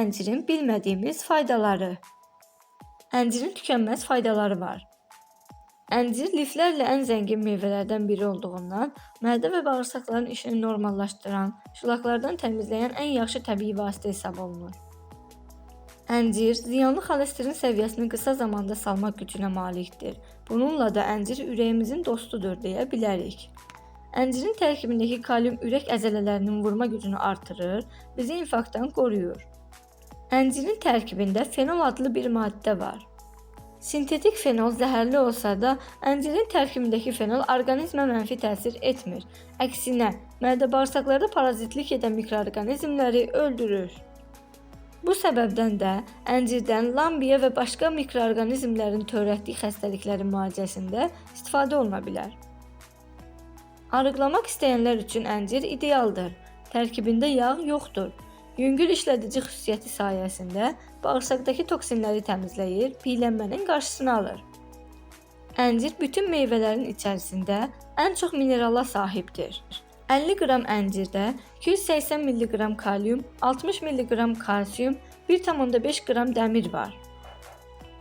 əncirin bilmədiyimiz faydaları. Əncirin tükənməz faydaları var. Əncir liflərlə ən zəngin meyvələrdən biri olduğundan mədə və bağırsaqların işini normallaşdıran, şılaqlardan təmizləyən ən yaxşı təbii vasitə hesab olunur. Əncir ziyanlı xolesterin səviyyəsini qısa zamanda salmaq gücünə malikdir. Bununla da əncir ürəyimizin dostudur deyə bilərik. Əncirin tərkibindəki kalium ürək əzələlərinin vurma gücünü artırır, bizi infarktdan qoruyur. Əncirin tərkibində fenol adlı bir maddə var. Sintetik fenol zəhərli olsa da, əncirin tərkibindəki fenol orqanizmə mənfi təsir etmir. Əksinə, mədə bağırsaqlarda parazitlik edən mikroorqanizmləri öldürür. Bu səbəbdən də əncirdən lambiya və başqa mikroorqanizmlərin törətdiyi xəstəliklərin müalicəsində istifadə oluna bilər. Arıqlamaq istəyənlər üçün əncir idealdır. Tərkibində yağ yoxdur. Yüngül işlədici xüsusiyyəti sayəsində bağırsaqdakı toksinləri təmizləyir, piylənmənin qarşısını alır. Əncir bütün meyvələrin içərisində ən çox minerala sahibdir. 50 qram əncirdə 280 mq kalium, 60 mq kalsium, 1,5 qram dəmir var.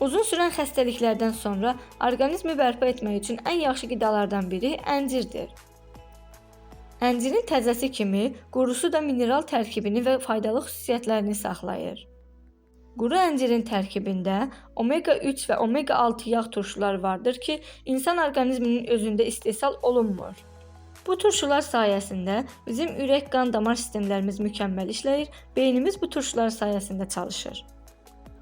Uzun sürən xəstəliklərdən sonra orqanizmi bərpa etmək üçün ən yaxşı qidalardan biri əncirdir. Əncirin təzəsi kimi qurusu da mineral tərkibini və faydalı xüsusiyyətlərini saxlayır. Quru əncirin tərkibində omega 3 və omega 6 yağ turşuları vardır ki, insan orqanizminin özündə istehsal olunmur. Bu turşular sayəsində bizim ürək, qan damar sistemlərimiz mükəmməl işləyir, beynimiz bu turşular sayəsində çalışır.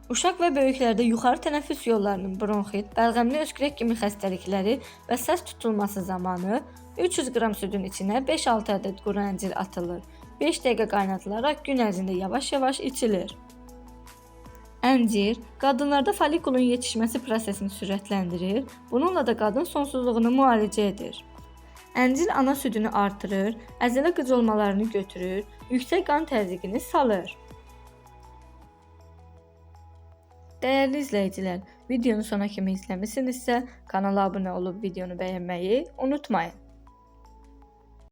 Uşaq və böyüklərdə yuxarı tənəffüs yollarının bronxit, bəlğəmli öskürək kimi xəstəlikləri və səs tutulması zamanı 300 qram südün içinə 5-6 ədəd quru əncir atılır. 5 dəqiqə qaynadılaraq gün ərzində yavaş-yavaş içilir. Əncir qadınlarda folikulun yetişməsi prosesini sürətləndirir, bununla da qadın sonsuzluğunu müalicə edir. Əncir ana südünü artırır, əzələ qıcolmalarını götürür, yüksək qan təzyiqini salır. Dəyərli izləyicilər, videonu sona kimi izləmisinizsə, kanala abunə olub videonu bəyənməyi unutmayın.